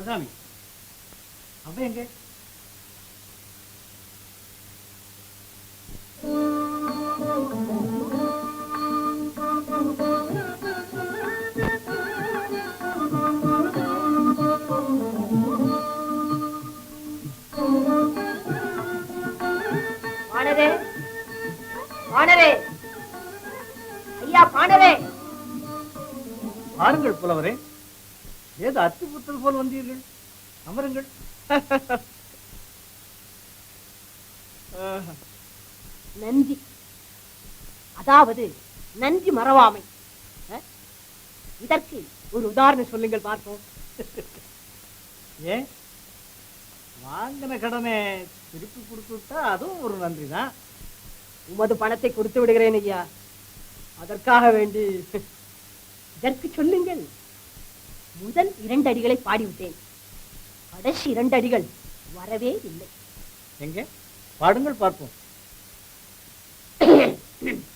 சிவகாமி அவன் எங்க பாணரே பாணரே ஐயா பாணரே பாருங்கள் புலவரே ஏதோ அத்திபுத்தல் போல் வந்தீர்கள். அமருங்கள். நன்றி. அதாவது நன்றி மறவாமை? இதற்கு ஒரு உதாரணம் சொல்லுங்கள் பார்ப்போம். ஏன் வாங்கின கடனை திருப்பி கொடுத்துட்டா அதுவும் ஒரு நன்றி தான் உமது பணத்தை கொடுத்து விடுகிறேன் ஐயா. அதற்காக வேண்டி. இதற்கு சொல்லுங்கள். முதல் இரண்டு அடிகளை பாடிவிட்டேன். கடைசி இரண்டு அடிகள் வரவே இல்லை. எங்க? பாடுங்கள் பார்ப்போம்.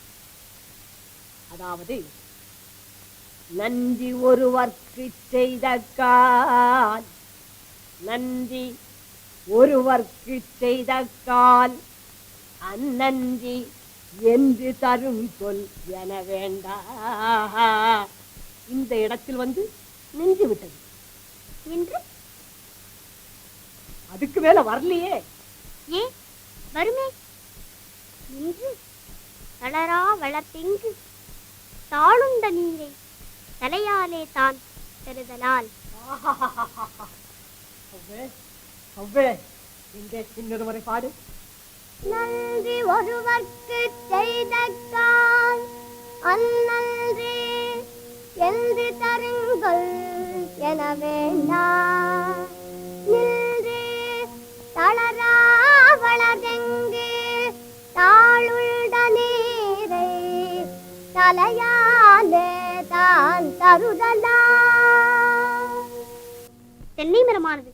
அதாவது நன்றி ஒருவர்க்கு செய்த கால் நன்றி ஒருவர்க்கு செய்த கால் அந்நன்றி என்று தரும் சொல் என வேண்டா. இந்த இடத்தில் வந்து நின்று விட்டது என்று அதுக்கு மேல வரலையே. ஏன் வருமே? இன்று? தளரா வளர்த்தெங்கு? தாளுண்ட நீரை தலையாலே தான் தருதலால் இன்னொரு முறை பாடு. நன்றி ஒருவர்க்கு செய்த கால் அந்நன்றி. என்று தருங்கள் என வேண்டா. நின்று தளரா வளதெங்கு தாளுண்ட நீரை தலையாலே தான் தருதலா? தென்னை மரமானது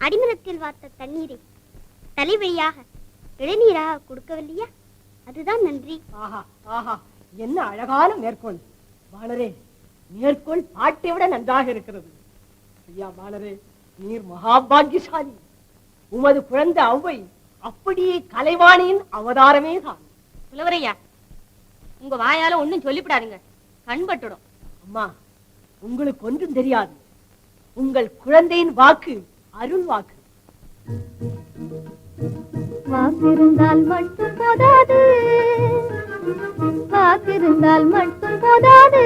அடிமரத்தில் வார்த்த தண்ணீரை தலை வழியாக இளநீராக கொடுக்கவில்லையா? அதுதான் நன்றி. ஆஹா ஆஹா என்ன அழகான மேற்கோள். பாலரே மேற்கோள் பாட்டை விட நன்றாக இருக்கிறது. ஐயா பாலரே நீர் மகாபாகியசாலி உமது குழந்தை அவ்வை அப்படியே கலைவாணியின் அவதாரமே தான். புலவரையா உங்க வாயால ஒண்ணும் சொல்லிவிடாதுங்க. கண்பட்டுடும் அம்மா உங்களுக்கு ஒன்றும் தெரியாது. உங்கள் குழந்தையின் வாக்கு அருள் வாக்கு. வாக்கிருந்தால் மட்டும் போதாது. வாக்கிருந்தால் மட்டும் போதாது.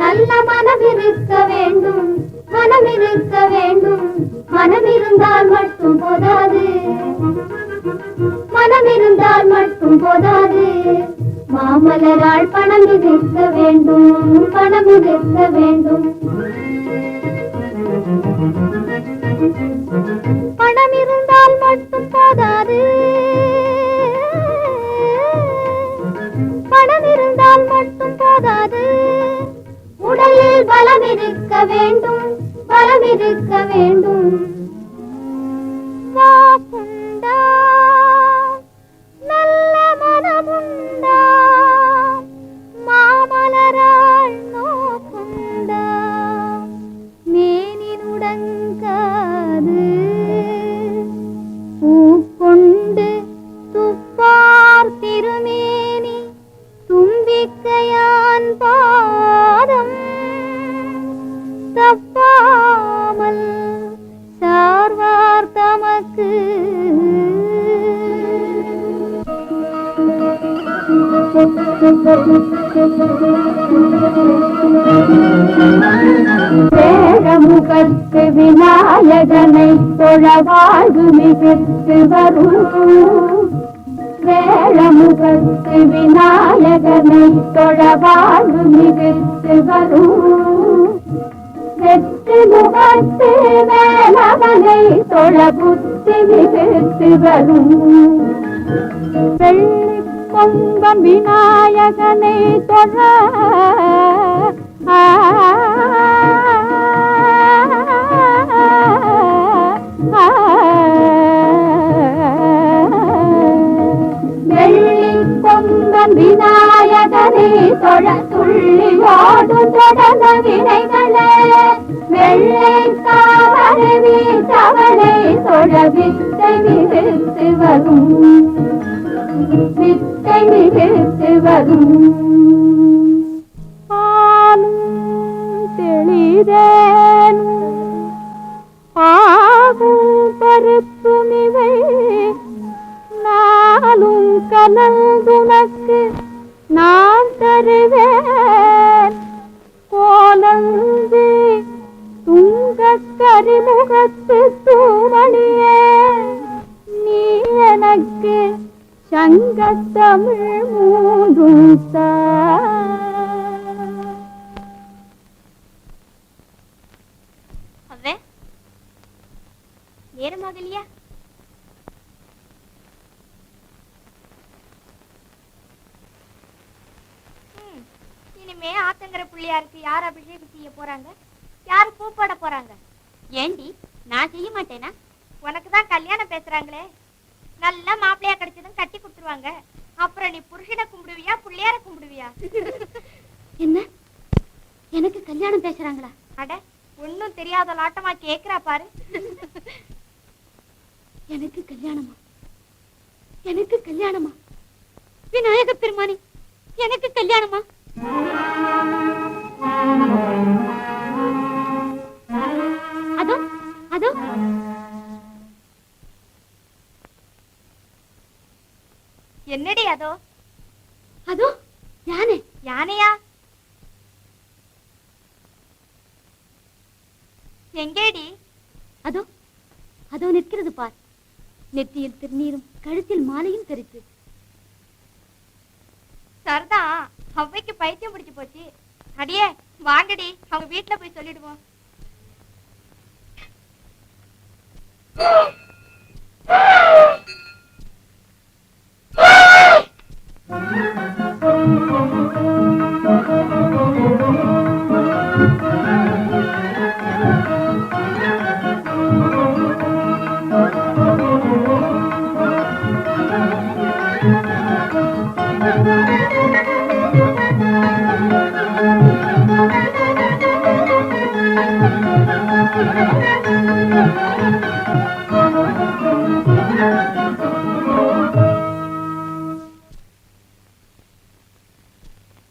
நல்ல மனம் இருக்க வேண்டும். மனம் இருக்க வேண்டும். மனம் இருந்தால் மட்டும் போதாது. மனம் இருந்தால் மட்டும் போதாது. மாமலரால் பணம் இருக்க வேண்டும். பணம் இருக்க வேண்டும். பணம் இருந்தால் மட்டும் போதாது. இருக்க வேண்டும் பலம் இருக்க வேண்டும். வாக்குண்டா நல்ல மனமுண்டா மாமலராள் நோக்குண்டா. மேனினுடங்காது வேழமுகத்து விநாயகனை தொழ வாழ்வு மிகுத்து வரும் வேழமுகத்து விநாயகனை தொழ வாழ்வு மிகுத்து வரும் வெற்றி முகத்து வேலவனை தொழ புத்தி மிகுத்து வரும் வெள்ளி கொம்பம் விநாயகனை தொழ வெள்ளி கொம்பம் விநாயகனை தொழ துள்ளி ஓடும் தொடர்ந்த வினைகளே. வெள்ளை தாமரை தவளை தொழ வித்தை மிகுத்து வரும். வித்தை மிகுத்து வரும். தெளிதேனும் சங்கத்தமிழ் மூன்றும் தா அவ்வே நேரமாகலையா? இனிமே ஆத்தங்கர பிள்ளையாருக்கு யார் அபிஷேகம் செய்ய போறாங்க? யார் பூ போட போறாங்க? ஏண்டி நான் செய்ய மாட்டேனா? உனக்கு தான் கல்யாணம் பேசுறாங்களே. நல்ல மாப்பிள்ளையா கிடைச்சதும் கட்டி கொடுத்துருவாங்க. அப்புறம் நீ புருஷனை கும்பிடுவியா பிள்ளையார கும்பிடுவியா? என்ன? எனக்கு கல்யாணம் பேசுறாங்களா? அட ஒன்னும் தெரியாத லாட்டமா கேக்குறா பாரு. எனக்கு கல்யாணமா? எனக்கு கல்யாணமா? விநாயக பெருமானி எனக்கு கல்யாணமா? எங்கேடி? அதோ அதோ நிற்கிறது பார். நெத்தியில் திருநீரும் கழுத்தில் மாலையும் தெரித்து. சரிதான் அவ்வைக்கு பைத்தியம் பிடிச்சு போச்சு. அடியே வாங்கடி அவங்க வீட்டுல போய் சொல்லிடுவோம்.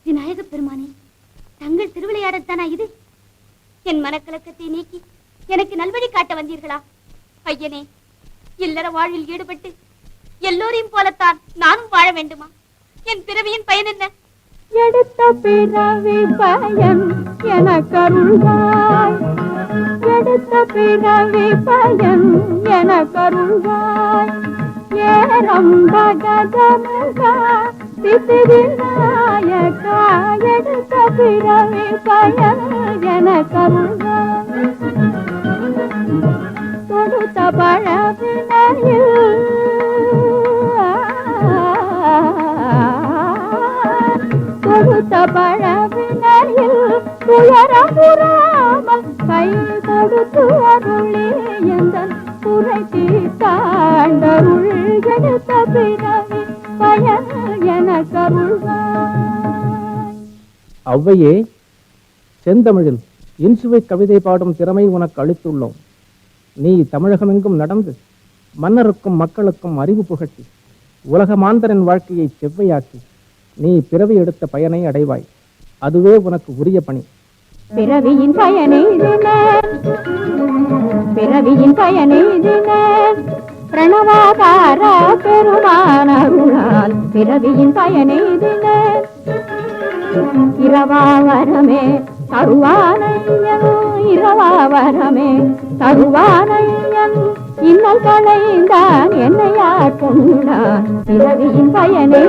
விநாயக பெருமானே தங்கள் திருவிளையாடத்தானா இது? என் மனக்கலக்கத்தை நீக்கி எனக்கு நல்வழி காட்ட வந்தீர்களா? ஐயனே இல்லற வாழ்வில் ஈடுபட்டு எல்லோரையும் போலத்தான் நானும் வாழ வேண்டுமா? என் பிறவியின் பயன் என்ன? எடுத்த பிறவி பயன் என கருள்வாய் எடுத்த பிறவி பயன் என கருள்வாய் ஏரம்பகதமுகா சித்திவிநாயகா எடுத்த பிறவி பயன் என கருள்வாய் தொடுத்த பழவினையில் அவ்வையே செந்தமிழில் இன்சுவை கவிதை பாடும் திறமை உனக்கு அளித்துள்ளோம். நீ தமிழகமெங்கும் நடந்து மன்னருக்கும் மக்களுக்கும் அறிவு புகட்டி உலக மாந்தரின் வாழ்க்கையை செவ்வையாக்கி நீ பிறவி எடுத்த பயனை அடைவாய். அதுவே உனக்கு உரிய பணி. பிறவியின் பயனெய்தினர் பிறவியின் பயனெய்தினர் பிரணவாகார பெருமானருளால் பிறவியின் பயனெய்தினர் இரவாவரமே தருவானையன் இரவாவரமே தருவானையன் இன்னல் களைந்தான் என்னையா கொண்டான். பிறவியின் பயனை